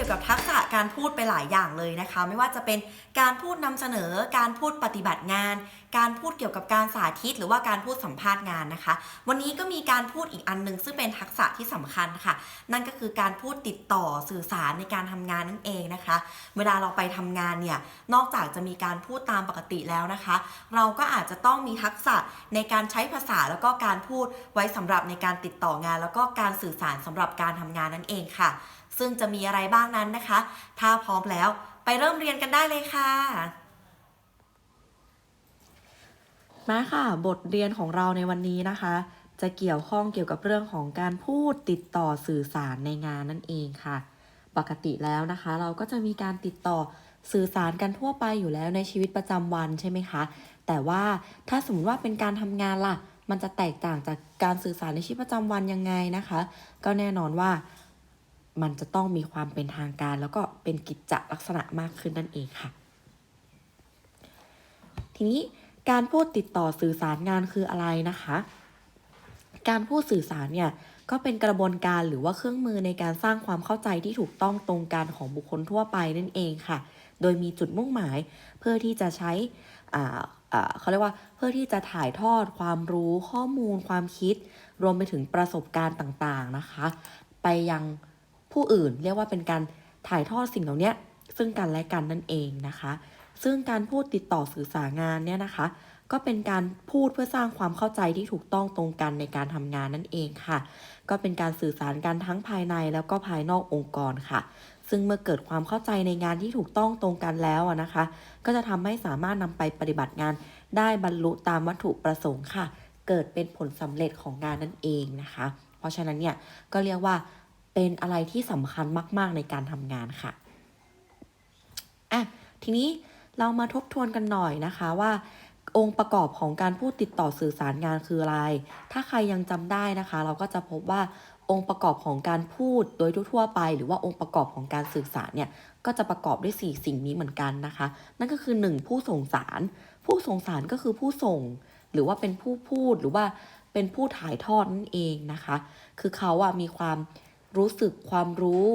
กี่ยวกับทักษะการพูดไปหลายอย่างเลยนะคะ ไม่ว่าจะเป็นการพูดนำเสนอการพูดปฏิบัติงานการพูดเกี่ยวกับการสาธิต หรือว่าการพูดสัมภาษณ์งานนะคะ วันนี้ก็มีการพูดอีกอันหนึ่งซึ่งเป็นทักษะที่สำคัญค่ะ นั่นก็คือการพูดติดต่อสื่อสารในการทำงานนั่นเองนะคะ เวลาเราไปทำงานเนี่ยนอกจากจะมีการพูดตามปกติแล้วนะคะ เราก็อาจจะต้องมีทักษะในการใช้ภาษาแล้วก็การพูดไว้สำหรับในการติดต่องาน แล้วก็การสื่อสารสำหรับการทำงานนั่นเองค่ะ ซึ่งจะมีอะไรบ้างนั้นนะคะ ถ้าพร้อมแล้วไปเริ่มเรียนกันได้เลยค่ะ มาค่ะ บทเรียนของเราในวันนี้นะคะ จะเกี่ยวข้องเกี่ยวกับเรื่องของการพูดติดต่อสื่อสารในงานนั่นเองค่ะ ปกติแล้วนะคะ เราก็จะมีการติดต่อสื่อสารกันทั่วไปอยู่แล้วในชีวิตประจำวันใช่ไหมคะ แต่ว่าถ้าสมมติว่าเป็นการทำงานล่ะ มันจะแตกต่างจากการสื่อสารในชีวิตประจำวันยังไงนะคะ ก็แน่นอนว่ามันจะต้องมีความเป็นทางการ แล้วก็เป็นกิจจลักษณะมากขึ้นนั่นเองค่ะ ทีนี้ การพูดติดต่อสื่อสารงานคืออะไรนะคะ การพูดสื่อสารเนี่ยก็เป็นกระบวนการหรือว่าเครื่องมือในการสร้างความเข้าใจที่ถูกต้องตรงกันของบุคคลทั่วไปนั่นเองค่ะ โดยมีจุดมุ่งหมายเพื่อที่จะใช้เขาเรียกว่าเพื่อที่จะถ่ายทอดความรู้ข้อมูลความคิด รวมไปถึงประสบการณ์ต่างๆนะคะ ไปยังผู้อื่นเรียกว่าเป็นการถ่ายทอดสิ่งเหล่านี้ซึ่งกันและกันนั่นเองนะคะ ซึ่งการพูดติดต่อสื่อสารงานเนี่ยนะคะ ก็เป็นการพูดเพื่อสร้างความเข้าใจที่ถูกต้องตรงกันในการทำงานนั่นเองค่ะ ก็เป็นการสื่อสารกันทั้งภายในแล้วก็ภายนอกองค์กรค่ะ ซึ่งเมื่อเกิดความเข้าใจในงานที่ถูกต้องตรงกันแล้วนะคะ ก็จะทำให้สามารถนำไปปฏิบัติงาน ได้บรรลุตามวัตถุประสงค์ค่ะ เกิดเป็นผลสำเร็จของงานนั่นเองนะคะ เพราะฉะนั้นเนี่ยก็เรียกว่าเป็นอะไรที่สำคัญมาก ๆ ในการทำงานค่ะ อะ ทีนี้ เรามาทบทวนกันหน่อยนะคะว่าองค์ประกอบของการพูดติดต่อสื่อสารงานคืออะไร ถ้าใครยังจำได้นะคะ เราก็จะพบว่าองค์ประกอบของการพูดโดยทั่วไป หรือว่าองค์ประกอบของการสื่อสารเนี่ยก็จะประกอบด้วย 4 สิ่งนี้เหมือนกันนะคะ นั่นก็คือ 1. ผู้ส่งสาร ผู้ส่งสารก็คือผู้ส่ง หรือว่าเป็นผู้พูดหรือว่าเป็นผู้ถ่ายทอดนั่นเองนะคะ คือเขาอะมีความรู้สึกความรู้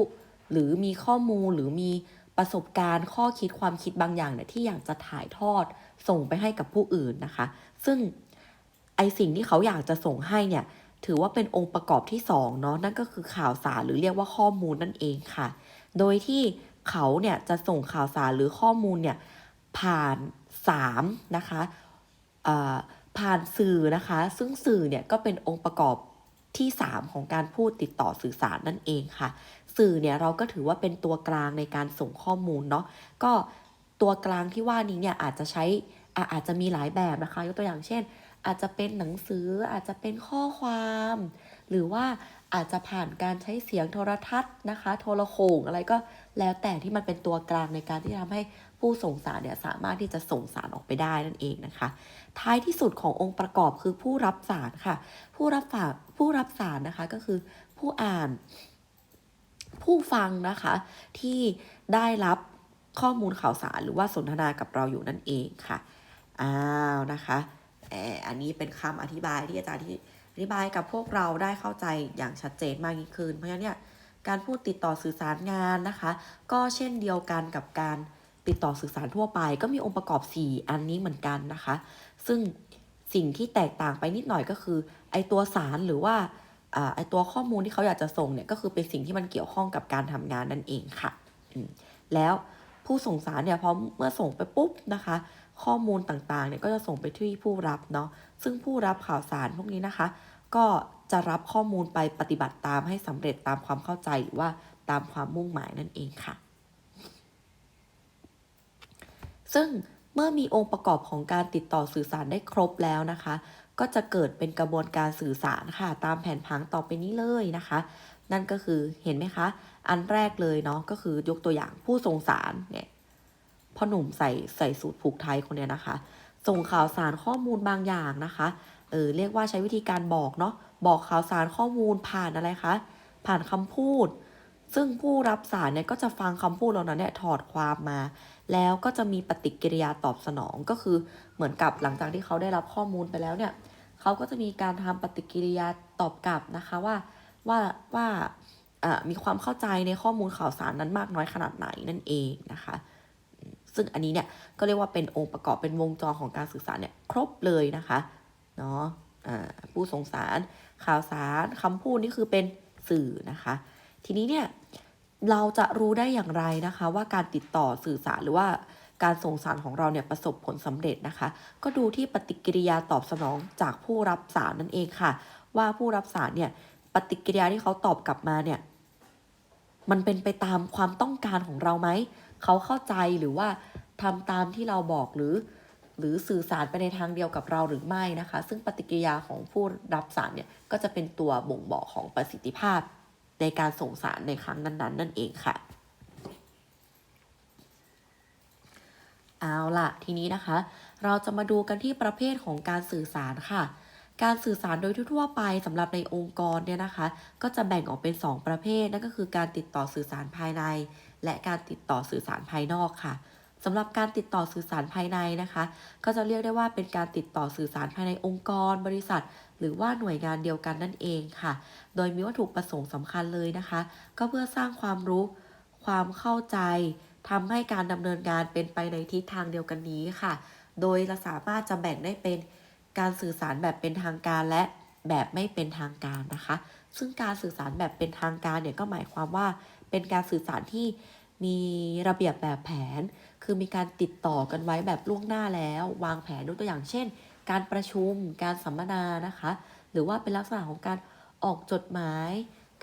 หรือมีข้อมูลหรือมี ประสบการณ์ข้อคิดความคิดบางอย่างเนี่ยที่อยากจะถ่ายทอดส่งไปให้กับผู้อื่นนะคะ ซึ่งไอสิ่งที่เขาอยากจะส่งให้เนี่ยถือว่าเป็นองค์ประกอบที่2เนาะนั่นก็คือข่าวสารหรือเรียกว่าข้อมูลนั่นเองค่ะ โดยที่เขาเนี่ยจะส่งข่าวสารหรือข้อมูลเนี่ยผ่าน3นะคะผ่านสื่อนะคะ ซึ่งสื่อเนี่ยก็เป็นองค์ประกอบ ที่ 3 ของการพูดติดต่อสื่อสารนั่นเองค่ะ สื่อเนี่ยเราก็ถือว่าเป็นตัวกลางในการส่งข้อมูลเนาะก็ตัวกลางที่ว่านี้เนี่ยอาจจะใช้อะอาจจะมีหลายแบบนะคะ ยกตัวอย่างเช่น อาจจะเป็นหนังสืออาจจะเป็นข้อความ หรือว่าอาจจะผ่านการใช้เสียงโทรทัศน์นะคะ โทรโขงอะไรก็แล้วแต่ที่มันเป็นตัวกลางในการที่จะทำให้ผู้ส่งสารเนี่ยสามารถที่จะส่งสารออกไปได้นั่นเองนะคะ ท้ายที่สุดขององค์ประกอบคือผู้รับสารค่ะ ผู้รับฝาก ผู้รับสารนะคะก็คือผู้อ่าน ผู้ฟังนะคะ ที่ได้รับข้อมูลข่าวสารหรือว่าสนทนากับเราอยู่นั่นเองค่ะอ้าวนะคะแอันนี้เป็นคำอธิบายที่อาจารย์ที่อธิบายกับพวกเราได้เข้าใจอย่างชัดเจนมากยิ่งขึ้น เพราะฉะนั้นเนี่ยการพูดติดต่อสื่อสารงานนะคะ ก็เช่นเดียวกันกับการติดต่อสื่อสารทั่วไป ก็มีองค์ประกอบ 4 อันนี้เหมือนกันนะคะ ซึ่ง สิ่งที่แตกต่างไปนิดหน่อยก็คือ ไอตัวสารหรือว่าอไอตัวข้อมูลที่เขาอยากจะส่งเนี่ยก็คือเป็นสิ่งที่มันเกี่ยวข้องกับการทำงานนั่นเองค่ะ แล้วผู้ส่งสารเนี่ยพอเมื่อส่งไปปุ๊บนะคะ ข้อมูลต่างๆเนี่ยก็จะส่งไปที่ผู้รับเนาะซึ่งผู้รับข่าวสารพวกนี้นะคะ ก็จะรับข้อมูลไปปฏิบัติตามให้สำเร็จตามความเข้าใจหรือว่าตามความมุ่งหมายนั่นเองค่ะ ซึ่ง เมื่อมีองค์ประกอบของการติดต่อสื่อสารได้ครบแล้วนะคะ ก็จะเกิดเป็นกระบวนการสื่อสารค่ะ ตามแผนผังต่อไปนี้เลยนะคะ นั่นก็คือเห็นไหมคะ อันแรกเลยเนาะก็คือยกตัวอย่างผู้ส่งสารเนี่ยพ่อหนุ่มใส่ใส่สูตรผูกไทยคนเนี้ยนะคะ ส่งข่าวสารข้อมูลบางอย่างนะคะเออเรียกว่าใช้วิธีการบอกเนาะบอกข่าวสารข้อมูลผ่านอะไรคะผ่านคำพูด ซึ่งผู้รับสารเนี่ยก็จะฟังคำพูดเหล่านั้นเนี่ยถอดความมา แล้วก็จะมีปฏิกิริยาตอบสนองก็คือเหมือนกับหลังจากที่เขาได้รับข้อมูลไปแล้วเนี่ยเขาก็จะมีการทำปฏิกิริยาตอบกลับนะคะว่าว่าว่ามีความเข้าใจในข้อมูลข่าวสารนั้นมากน้อยขนาดไหนนั่นเองนะคะ ซึ่งอันนี้เนี่ยก็เรียกว่าเป็นองค์ประกอบเป็นวงจรของการสื่อสารเนี่ยครบเลยนะคะเนาะผู้ส่งสารข่าวสารคำพูดนี่คือเป็นสื่อนะคะ ทีนี้เนี่ย เราจะรู้ได้อย่างไรนะคะ ว่าการติดต่อสื่อสารหรือว่าการส่งสารของเราเนี่ยประสบผลสำเร็จนะคะ ก็ดูที่ปฏิกิริยาตอบสนองจากผู้รับสารนั่นเองค่ะ ว่าผู้รับสารเนี่ยปฏิกิริยาที่เขาตอบกลับมาเนี่ยมันเป็นไปตามความต้องการของเราไหม เขาเข้าใจหรือว่าทำตามที่เราบอกหรือ หรือสื่อสารไปในทางเดียวกับเราหรือไม่นะคะ ซึ่งปฏิกิริยาของผู้รับสารเนี่ยก็จะเป็นตัวบ่งบอกของประสิทธิภาพ ในการส่งสารในครั้งนั้นๆ นั่นเองค่ะ เอาล่ะ ทีนี้นะคะ เราจะมาดูกันที่ประเภทของการสื่อสารค่ะ การสื่อสารโดยทั่วไปสำหรับในองค์กรเนี่ยนะคะ ก็จะแบ่งออกเป็น 2 ประเภท นั่นก็คือการติดต่อสื่อสารภายใน และการติดต่อสื่อสารภายนอกค่ะสำหรับการติดต่อสื่อสารภายในนะคะ ก็จะเรียกได้ว่าเป็นการติดต่อสื่อสารภายในองค์กร บริษัท หรือว่าหน่วยงานเดียวกันนั่นเองค่ะ โดยมีวัตถุประสงค์สำคัญเลยนะคะ ก็เพื่อสร้างความรู้ความเข้าใจทำให้การดำเนินงานเป็นไปในทิศทางเดียวกันนี้ค่ะ โดยเราสามารถจะแบ่งได้เป็นการสื่อสารแบบเป็นทางการและแบบไม่เป็นทางการนะคะ ซึ่งการสื่อสารแบบเป็นทางการเนี่ยก็หมายความว่าเป็นการสื่อสารที่มีระเบียบแบบแผน คือมีการติดต่อกันไว้แบบล่วงหน้าแล้ว วางแผนยกตัวอย่างเช่น การประชุม การสัมมนานะคะ หรือว่าเป็นลักษณะของการออกจดหมาย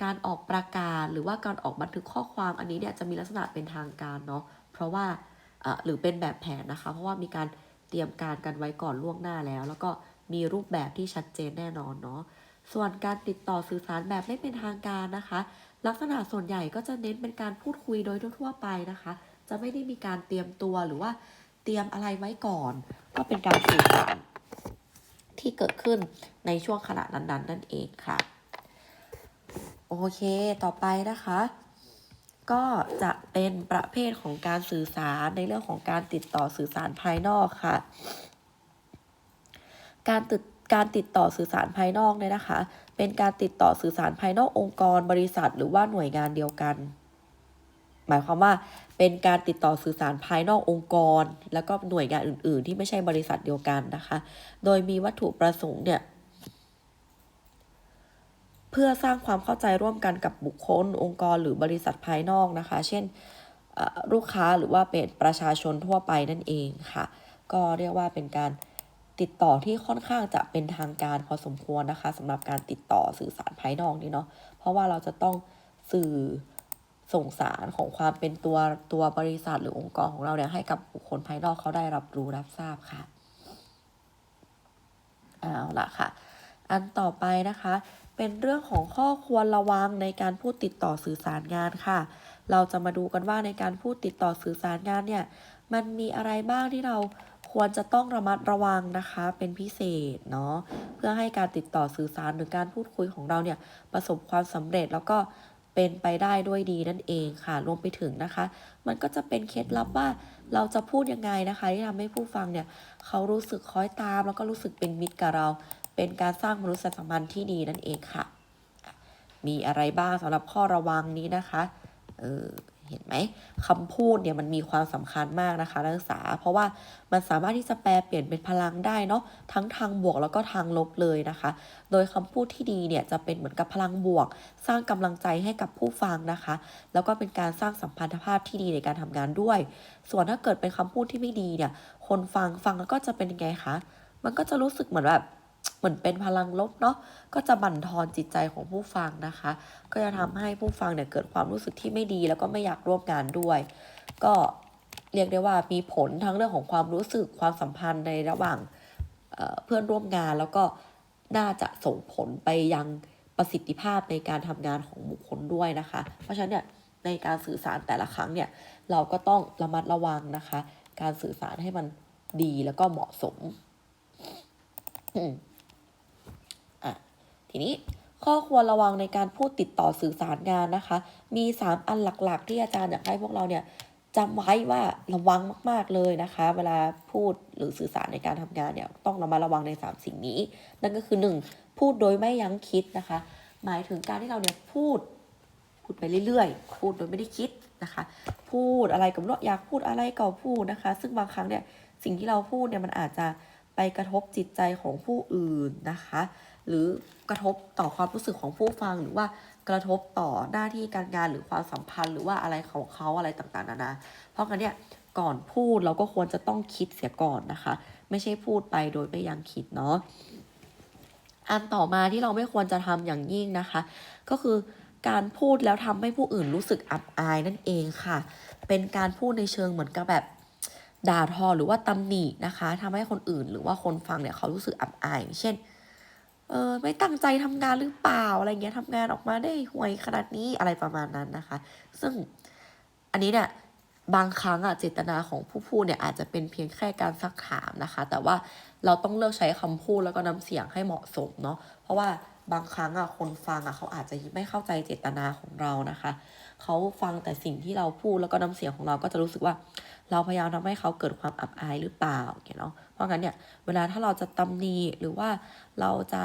การออกประกาศ หรือว่าการออกบันทึกข้อความอันนี้เนี่ยจะมีลักษณะเป็นทางการเนาะเพราะว่าหรือเป็นแบบแผนนะคะ เพราะว่ามีการเตรียมการกันไว้ก่อนล่วงหน้าแล้ว แล้วก็มีรูปแบบที่ชัดเจนแน่นอนเนาะส่วนการติดต่อสื่อสารแบบไม่เป็นทางการนะคะ ลักษณะส่วนใหญ่ก็จะเน้นเป็นการพูดคุยโดยทั่วๆไปนะคะ จะไม่ได้มีการเตรียมตัวหรือว่าเตรียมอะไรไว้ก่อน ก็เป็นการสื่อสาร ที่เกิดขึ้นในช่วงขณะนั้นๆนั่นเองค่ะ โอเคต่อไปนะคะ ก็จะเป็นประเภทของการสื่อสารในเรื่องของการติดต่อสื่อสารภายนอกค่ะ การติดการติดต่อสื่อสารภายนอกเนี่ยนะคะ เป็นการติดต่อสื่อสารภายนอกองค์กรบริษัท หรือว่าหน่วยงานเดียวกัน หมายความว่าเป็นการติดต่อสื่อสารภายนอกองค์กร แล้วก็หน่วยงานอื่น ๆ ที่ไม่ใช่บริษัทเดียวกันนะคะ โดยมีวัตถุประสงค์เนี่ยเพื่อสร้างความเข้าใจร่วมกันกับบุคคล องค์กรหรือบริษัทภายนอกนะคะ เช่นลูกค้าหรือว่าเป็นประชาชนทั่วไปนั่นเองค่ะ ก็เรียกว่าเป็นการติดต่อที่ค่อนข้างจะเป็นทางการพอสมควรนะคะสำหรับการติดต่อสื่อสารภายนอกนี่เนาะเพราะว่าเราจะต้องสื่อ ส่งสารของความเป็นตัวตัวบริษัทหรือองค์กรของเราเนี่ยให้กับบุคคลภายนอกเขาได้รับรู้รับทราบค่ะเอาละค่ะ อันต่อไปนะคะ เป็นเรื่องของข้อควรระวังในการพูดติดต่อสื่อสารงานค่ะ เราจะมาดูกันว่าในการพูดติดต่อสื่อสารงานเนี่ยมันมีอะไรบ้างที่เราควรจะต้องระมัดระวังนะคะ เป็นพิเศษเนาะเพื่อให้การติดต่อสื่อสารหรือการพูดคุยของเราเนี่ยประสบความสำเร็จแล้วก็ เป็นไปได้ด้วยดีนั่นเองค่ะ รวมไปถึงนะคะ มันก็จะเป็นเคล็ดลับว่าเราจะพูดยังไงนะคะที่ทำให้ผู้ฟังเนี่ยเขารู้สึกคล้อยตาม แล้วก็รู้สึกเป็นมิตรกับเรา เป็นการสร้างมนุษยสัมพันธ์ที่ดีนั่นเองค่ะ มีอะไรบ้างสำหรับข้อระวังนี้นะคะ เออ เห็นไหมคำพูดเนี่ยมันมีความสำคัญมากนะคะนักศึกษา เพราะว่ามันสามารถที่จะแปลเปลี่ยนเป็นพลังได้เนาะทั้งทางบวกแล้วก็ทางลบเลยนะคะ โดยคำพูดที่ดีเนี่ยจะเป็นเหมือนกับพลังบวก สร้างกำลังใจให้กับผู้ฟังนะคะ แล้วก็เป็นการสร้างสัมพันธภาพที่ดีในการทำงานด้วย ส่วนถ้าเกิดเป็นคำพูดที่ไม่ดีเนี่ยคนฟังฟังแล้วก็จะเป็นยังไงคะมันก็จะรู้สึกเหมือนแบบ เหมือนเป็นพลังลบเนาะก็จะบั่นทอนจิตใจของผู้ฟังนะคะ ก็จะทำให้ผู้ฟังเนี่ยเกิดความรู้สึกที่ไม่ดี แล้วก็ไม่อยากร่วมงานด้วย ก็เรียกได้ว่ามีผลทั้งเรื่องของความรู้สึกความสัมพันธ์ในระหว่างเเพื่อนร่วมงานแล้วก็น่าจะส่งผลไปยังประสิทธิภาพในการทำงานของบุคคลด้วยนะคะ เพราะฉะนั้นเนี่ยในการสื่อสารแต่ละครั้งเนี่ยเราก็ต้องระมัดระวังนะคะ การสื่อสารให้มันดีแล้วก็เหมาะสม ทีนี้ข้อควรระวังในการพูดติดต่อสื่อสารงานนะคะ มี 3 อันหลักๆ ที่อาจารย์อยากให้พวกเราเนี่ยจำไว้ว่าระวังมากๆเลยนะคะ เวลาพูดหรือสื่อสารในการทำงานเนี่ยต้องระมัดระวังใน 3 สิ่งนี้ นั่นก็คือ 1. พูดโดยไม่ยั้งคิดนะคะ หมายถึงการที่เราเนี่ยพูดพูดไปเรื่อยๆ พูดโดยไม่ได้คิดนะคะ พูดอะไรกับเราอยากพูดอะไรก็พูดนะคะ ซึ่งบางครั้งเนี่ยสิ่งที่เราพูดเนี่ยมันอาจจะไปกระทบจิตใจของผู้อื่นนะคะ หรือกระทบต่อความรู้สึกของผู้ฟังหรือว่ากระทบต่อหน้าที่การงานหรือความสัมพันธ์ หรือว่าอะไรของเขาอะไรต่างๆนานาเพราะงั้นเนี่ยก่อนพูดเราก็ควรจะต้องคิดเสียก่อนนะคะ ไม่ใช่พูดไปโดยไม่ยังคิดเนาะอันต่อมาที่เราไม่ควรจะทำอย่างยิ่งนะคะ ก็คือการพูดแล้วทำให้ผู้อื่นรู้สึกอับอายนั่นเองค่ะ เป็นการพูดในเชิงเหมือนกับแบบด่าทอหรือว่าตำหนินะคะทำให้คนอื่นหรือว่าคนฟังเนี่ยเขารู้สึกอับอายเช่น เออไม่ตั้งใจทำงานหรือเปล่าอะไรเงี้ยทำงานออกมาได้ห่วยขนาดนี้อะไรประมาณนั้นนะคะ ซึ่งอันนี้เนี่ยบางครั้งอะเจตนาของผู้พูดเนี่ยอาจจะเป็นเพียงแค่การซักถามนะคะ แต่ว่าเราต้องเลือกใช้คำพูดแล้วก็น้ำเสียงให้เหมาะสมเนาะเพราะว่าบางครั้งอะคนฟังอะเขาอาจจะไม่เข้าใจเจตนาของเรานะคะ เขาฟังแต่สิ่งที่เราพูดแล้วก็น้ำเสียงของเราก็จะรู้สึกว่า เราพยายามทำให้เขาเกิดความอับอายหรือเปล่าเนาะเพราะงั้นเนี่ยเวลาถ้าเราจะตำหนิหรือว่าเราจะ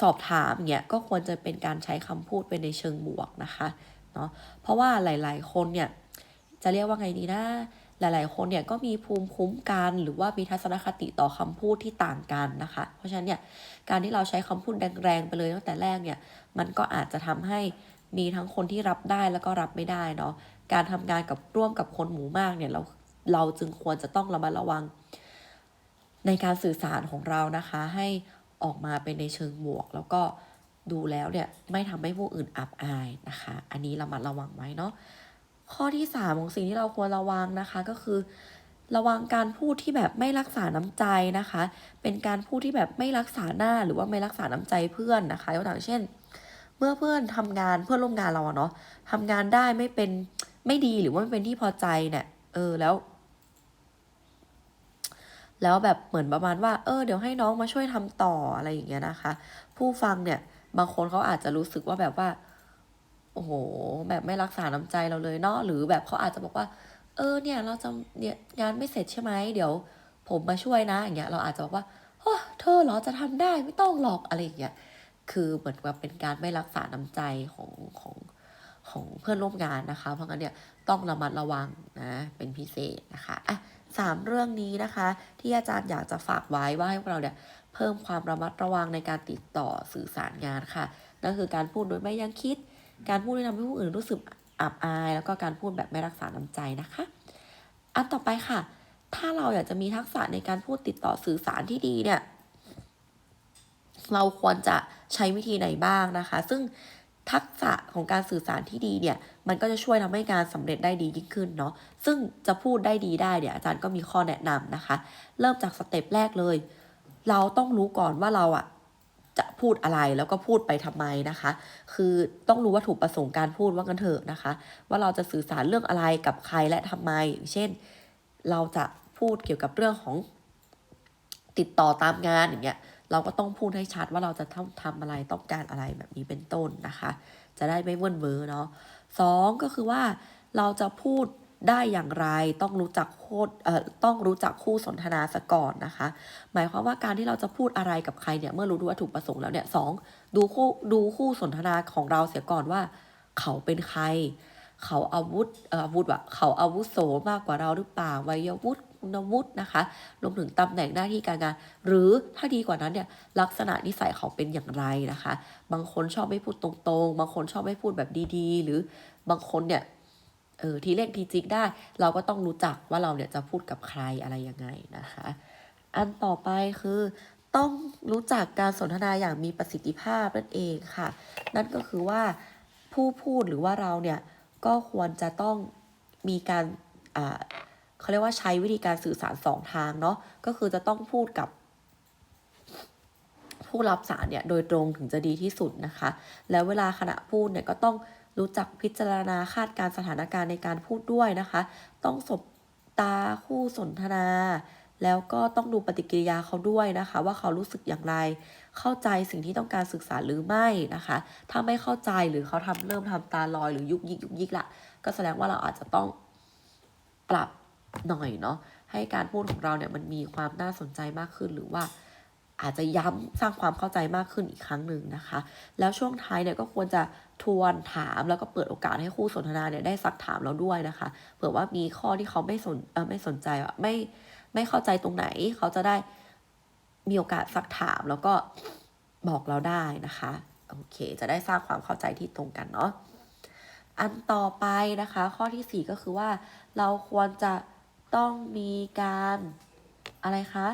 สอบถามเนี่ยก็ควรจะเป็นการใช้คำพูดไปในเชิงบวกนะคะเนาะเพราะว่าหลาย ๆ คนเนี่ยจะเรียกว่าไงดีนะหลาย ๆ คนเนี่ยก็มีภูมิคุ้มกันหรือว่ามีทัศนคติต่อคำพูดที่ต่างกันนะคะ เพราะฉะนั้นเนี่ยการที่เราใช้คำพูดแรงๆไปเลยตั้งแต่แรกเนี่ย มันก็อาจจะทำให้มีทั้งคนที่รับได้แล้วก็รับไม่ได้เนาะ การทำงานกับร่วมกับคนหมู่มากเนี่ยเราเราจึงควรจะต้องระมัดระวัง ในการสื่อสารของเรานะคะ ให้ออกมาเป็นในเชิงบวก แล้วก็ดูแล้วเนี่ยไม่ทำให้ผู้อื่นอับอายนะคะ อันนี้ระมัดระวังไว้เนาะข้อที่สามของสิ่งที่เราควรระวังนะคะก็คือ ระวังการพูดที่แบบไม่รักษาน้ำใจนะคะ เป็นการพูดที่แบบไม่รักษาหน้าหรือว่าไม่รักษาน้ำใจเพื่อนนะคะยกตัวอย่างเช่น เมื่อเพื่อนทำงานเพื่อนร่วมงานเราเนาะทำงานได้ไม่เป็น ไม่ดีหรือว่าไม่เป็นที่พอใจเนี่ยเออแล้ว แล้วแบบเหมือนประมาณว่า เออเดี๋ยวให้น้องมาช่วยทำต่ออะไรอย่างเงี้ยนะคะ ผู้ฟังเนี่ย บางคนเขาอาจจะรู้สึกว่าแบบว่า โอ้โห แบบไม่รักษาน้ำใจเราเลยเนาะหรือแบบเขาอาจจะบอกว่า เออเนี่ย เราจะเนี่ยงานไม่เสร็จใช่ไหมเดี๋ยว ผมมาช่วยนะอย่างเงี้ย เราอาจจะบอกว่าโอ้เธอเหรอจะทำได้ไม่ต้องหรอกอะไรอย่างเงี้ยคือเหมือนกับเป็นการไม่รักษาน้ำใจของของ ของเพื่อนร่วมงานนะคะ เพราะงั้นเนี่ยต้องระมัดระวังนะเป็นพิเศษนะคะอะสามเรื่องนี้นะคะ ที่อาจารย์อยากจะฝากไว้ว่าให้พวกเราเนี่ยเพิ่มความระมัดระวังในการติดต่อสื่อสารงานค่ะนั่นคือการพูดโดยไม่ยังคิด การพูดที่ทำให้ผู้อื่นรู้สึกอับอาย แล้วก็การพูดแบบไม่รักษาน้ำใจนะคะอันต่อไปค่ะ ถ้าเราอยากจะมีทักษะในการพูดติดต่อสื่อสารที่ดีเนี่ยเราควรจะใช้วิธีไหนบ้างนะคะ ซึ่ง ทักษะของการสื่อสารที่ดีเนี่ย มันก็จะช่วยทำให้งานสำเร็จได้ดียิ่งขึ้นเนาะ ซึ่งจะพูดได้ดีได้เนี่ยอาจารย์ก็มีข้อแนะนำนะคะ เริ่มจากสเต็ปแรกเลย เราต้องรู้ก่อนว่าเราอะจะพูดอะไรแล้วก็พูดไปทำไมนะคะ คือต้องรู้วัตถุประสงค์การพูดว่ากันเถอะนะคะ ว่าเราจะสื่อสารเรื่องอะไรกับใครและทำไม อย่างเช่น เราจะพูดเกี่ยวกับเรื่องของติดต่อตามงานอย่างเงี้ย เราก็ต้องพูดให้ชัดว่าเราจะทำทำอะไรต้องการอะไรแบบนี้เป็นต้นนะคะ จะได้ไม่เว่นเวอเนาะสองก็คือว่าเราจะพูดได้อย่างไรต้องรู้จักโคดเอ่อต้องรู้จักคู่สนทนาซะก่อนนะคะ หมายความว่าการที่เราจะพูดอะไรกับใครเนี่ยเมื่อรู้วัตถุประสงค์แล้วเนี่ยสองดูคู่ดูคู่สนทนาของเราเสียก่อนว่า เขาเป็นใคร เขาอาวุธเอ่ออาวุธวะเขาอาวุโสมากกว่าเราหรือเปล่าวัยวุฒิ ณวุฒินะคะรวมถึงตำแหน่งหน้าที่การงาน หรือถ้าดีกว่านั้นเนี่ยลักษณะนิสัยเขาเป็นอย่างไรนะคะ บางคนชอบไม่พูดตรงๆ บางคนชอบไม่พูดแบบดีๆ หรือบางคนเนี่ยเออทีเล่นทีจิกได้ เราก็ต้องรู้จักว่าเราเนี่ยจะพูดกับใครอะไรยังไงนะคะ อันต่อไปคือต้องรู้จักการสนทนาอย่างมีประสิทธิภาพนั่นเองค่ะ นั่นก็คือว่าผู้พูดหรือว่าเราเนี่ยก็ควรจะต้องมีการ เขาเรียกว่าใช้วิธีการสื่อสารสองทางเนาะก็คือจะต้องพูดกับ ผู้รับสารเนี่ยโดยตรงถึงจะดีที่สุดนะคะ แล้วเวลาขณะพูดเนี่ยก็ต้องรู้จักพิจารณาคาดการสถานการณ์ในการพูดด้วยนะคะ ต้องสบตาคู่สนทนา แล้วก็ต้องดูปฏิกิริยาเขาด้วยนะคะ ว่าเขารู้สึกอย่างไร เข้าใจสิ่งที่ต้องการศึกษาหรือไม่นะคะ ถ้าไม่เข้าใจหรือเขาทำเริ่มทำตาลอยหรือยุกยิกยุกยิกละก็แสดงว่าเราอาจจะต้องปรับ หน่อยเนาะให้การพูดของเราเนี่ยมันมีความน่าสนใจมากขึ้นหรือว่าอาจจะย้ำสร้างความเข้าใจมากขึ้นอีกครั้งหนึ่งนะคะ แล้วช่วงท้ายเนี่ยก็ควรจะทวนถามแล้วก็เปิดโอกาสให้คู่สนทนาเนี่ยได้ซักถามเราด้วยนะคะเผื่อว่ามีข้อที่เขาไม่สนไม่สนใจไม่ไม่เข้าใจตรงไหน เขาจะได้มีโอกาสซักถามแล้วก็บอกเราได้นะคะโอเค จะได้สร้างความเข้าใจที่ตรงกันเนาะอันต่อไปนะคะ ข้อที่สี่ก็คือว่าเราควรจะ ต้องมีการอะไรคะ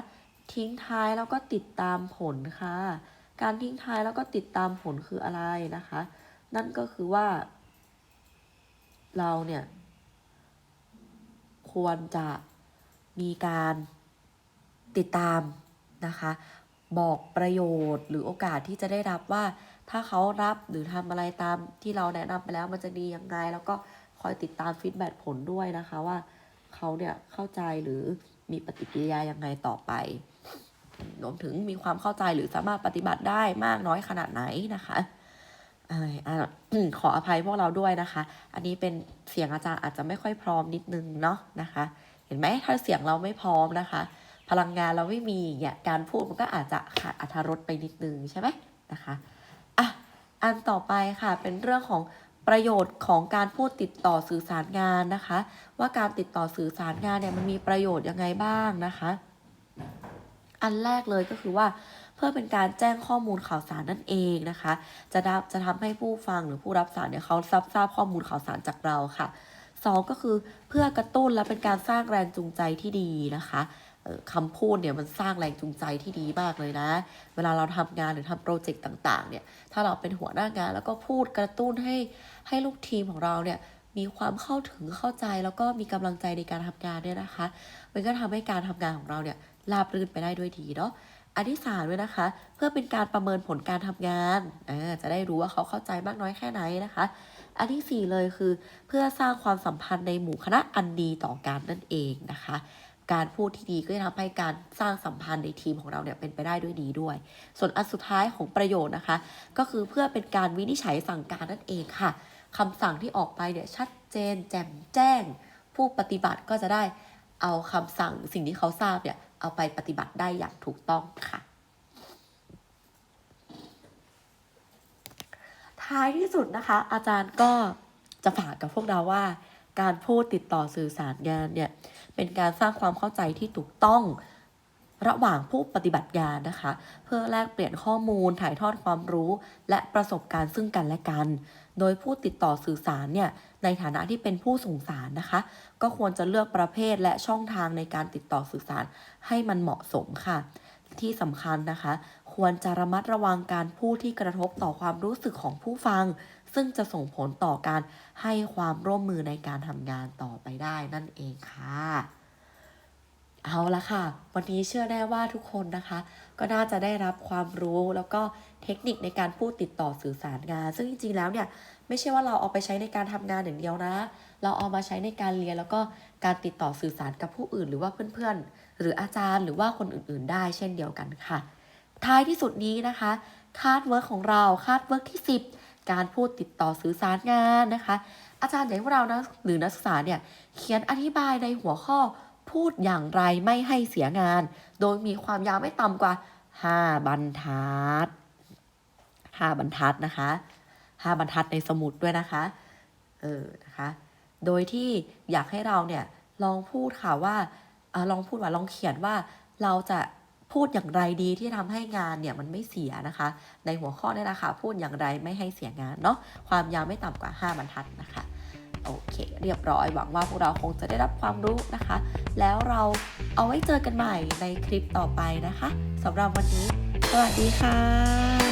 ทิ้งท้ายแล้วก็ติดตามผลค่ะ การทิ้งท้ายแล้วก็ติดตามผลคืออะไรนะคะ นั่นก็คือว่า เราเนี่ย ควรจะมีการติดตามนะคะ บอกประโยชน์หรือโอกาสที่จะได้รับว่าถ้าเขารับหรือทำอะไรตามที่เราแนะนำไปแล้วมันจะดียังไง แล้วก็คอยติดตามฟีดแบ็ผลด้วยนะคะว่า เขาเนี่ยเข้าใจหรือมีปฏิกิริยายังไงต่อไปรวมถึงมีความเข้าใจหรือสามารถปฏิบัติได้มากน้อยขนาดไหนนะคะขออภัยพวกเราด้วยนะคะ อันนี้เป็นเสียงอาจารย์อาจจะไม่ค่อยพร้อมนิดนึงเนาะนะคะ เห็นไหมถ้าเสียงเราไม่พร้อมนะคะ พลังงานเราไม่มีอย่างเงี้ยการพูดมันก็อาจจะขาดอรรถรสไปนิดนึงใช่ไหมนะคะอะอันต่อไปค่ะเป็นเรื่องของ ประโยชน์ของการพูดติดต่อสื่อสารงานนะคะ ว่าการติดต่อสื่อสารงานเนี่ยมันมีประโยชน์ยังไงบ้างนะคะ อันแรกเลยก็คือว่าเพื่อเป็นการแจ้งข้อมูลข่าวสารนั่นเองนะคะ จะได้จะทำให้ผู้ฟังหรือผู้รับสารเนี่ยเขาทราบทราบข้อมูลข่าวสารจากเราค่ะสองก็คือเพื่อกระตุ้นและเป็นการสร้างแรงจูงใจที่ดีนะคะ คำพูดเนี่ยมันสร้างแรงจูงใจที่ดีมากเลยนะ เวลาเราทำงานหรือทำโปรเจกต์ต่างๆ เนี่ย ถ้าเราเป็นหัวหน้างานแล้วก็พูดกระตุ้นให้ให้ลูกทีมของเราเนี่ยมีความเข้าถึงเข้าใจแล้วก็มีกำลังใจในการทำงานเนี่ยนะคะ มันก็ทำให้การทำงานของเราเนี่ยราบรื่นไปได้ด้วยดีเนาะอันที่สามด้วยนะคะ เพื่อเป็นการประเมินผลการทำงานอ่าจะได้รู้ว่าเขาเข้าใจมากน้อยแค่ไหนนะคะ อันที่สี่เลยคือเพื่อสร้างความสัมพันธ์ในหมู่คณะอันดีต่อกันนั่นเองนะคะ การพูดที่ดีก็จะทำให้การสร้างสัมพันธ์ในทีมของเราเนี่ยเป็นไปได้ด้วยดีด้วย ส่วนอันสุดท้ายของประโยชน์นะคะ ก็คือเพื่อเป็นการวินิจฉัยสั่งการนั่นเองค่ะคำสั่งที่ออกไปเนี่ยชัดเจน แจ่มแจ้ง ผู้ปฏิบัติก็จะได้เอาคำสั่งสิ่งที่เขาทราบเนี่ยเอาไปปฏิบัติได้อย่างถูกต้องค่ะ ท้ายที่สุดนะคะ อาจารย์ก็จะฝากกับพวกเราว่า การพูดติดต่อสื่อสารงานเนี่ยเป็นการสร้างความเข้าใจที่ถูกต้องระหว่างผู้ปฏิบัติงานนะคะ เพื่อแลกเปลี่ยนข้อมูลถ่ายทอดความรู้ และประสบการณ์ซึ่งกันและกัน โดยผู้ติดต่อสื่อสารเนี่ยในฐานะที่เป็นผู้ส่งสารนะคะ ก็ควรจะเลือกประเภทและช่องทางในการติดต่อสื่อสารให้มันเหมาะสมค่ะ ที่สำคัญนะคะ ควรจะระมัดระวังการพูดที่กระทบต่อความรู้สึกของผู้ฟัง ซึ่งจะส่งผลต่อการให้ความร่วมมือในการทำงานต่อไปได้นั่นเองค่ะเอาละค่ะ วันนี้เชื่อแน่ว่าทุกคนนะคะ ก็น่าจะได้รับความรู้แล้วก็เทคนิคในการพูดติดต่อสื่อสารงาน ซึ่งจริงๆแล้วเนี่ยไม่ใช่ว่าเราเอาไปใช้ในการทำงานอย่างเดียวนะ เราเอามาใช้ในการเรียนแล้วก็การติดต่อสื่อสารกับผู้อื่น หรือว่าเพื่อนๆ หรืออาจารย์หรือว่าคนอื่นๆ ได้เช่นเดียวกันค่ะ ท้ายที่สุดนี้นะคะคาดเวิร์กของเราคาดเวิร์กที่ 10 การพูดติดต่อสื่อสารงานนะคะ อาจารย์อยากให้เรานะหรือนักศึกษาเนี่ยเขียนอธิบายในหัวข้อพูดอย่างไรไม่ให้เสียงาน โดยมีความยาวไม่ต่ำกว่า 5 บรรทัด 5 บรรทัดนะคะ 5 บรรทัดในสมุดด้วยนะคะ เออ นะคะ โดยที่อยากให้เราเนี่ยลองพูดค่ะว่าเออลองพูดว่าลองเขียนว่าเราจะ พูดอย่างไรดีที่ทำให้งานเนี่ยมันไม่เสียนะคะ ในหัวข้อเนี่ยนะค่ะพูดอย่างไรไม่ให้เสียงานเนาะความยาวไม่ต่ำกว่า 5 บรรทัดนะคะโอเค เรียบร้อยหวังว่าพวกเราคงจะได้รับความรู้นะคะ แล้วเราเอาไว้เจอกันใหม่ในคลิปต่อไปนะคะสำหรับวันนี้ สวัสดีค่ะ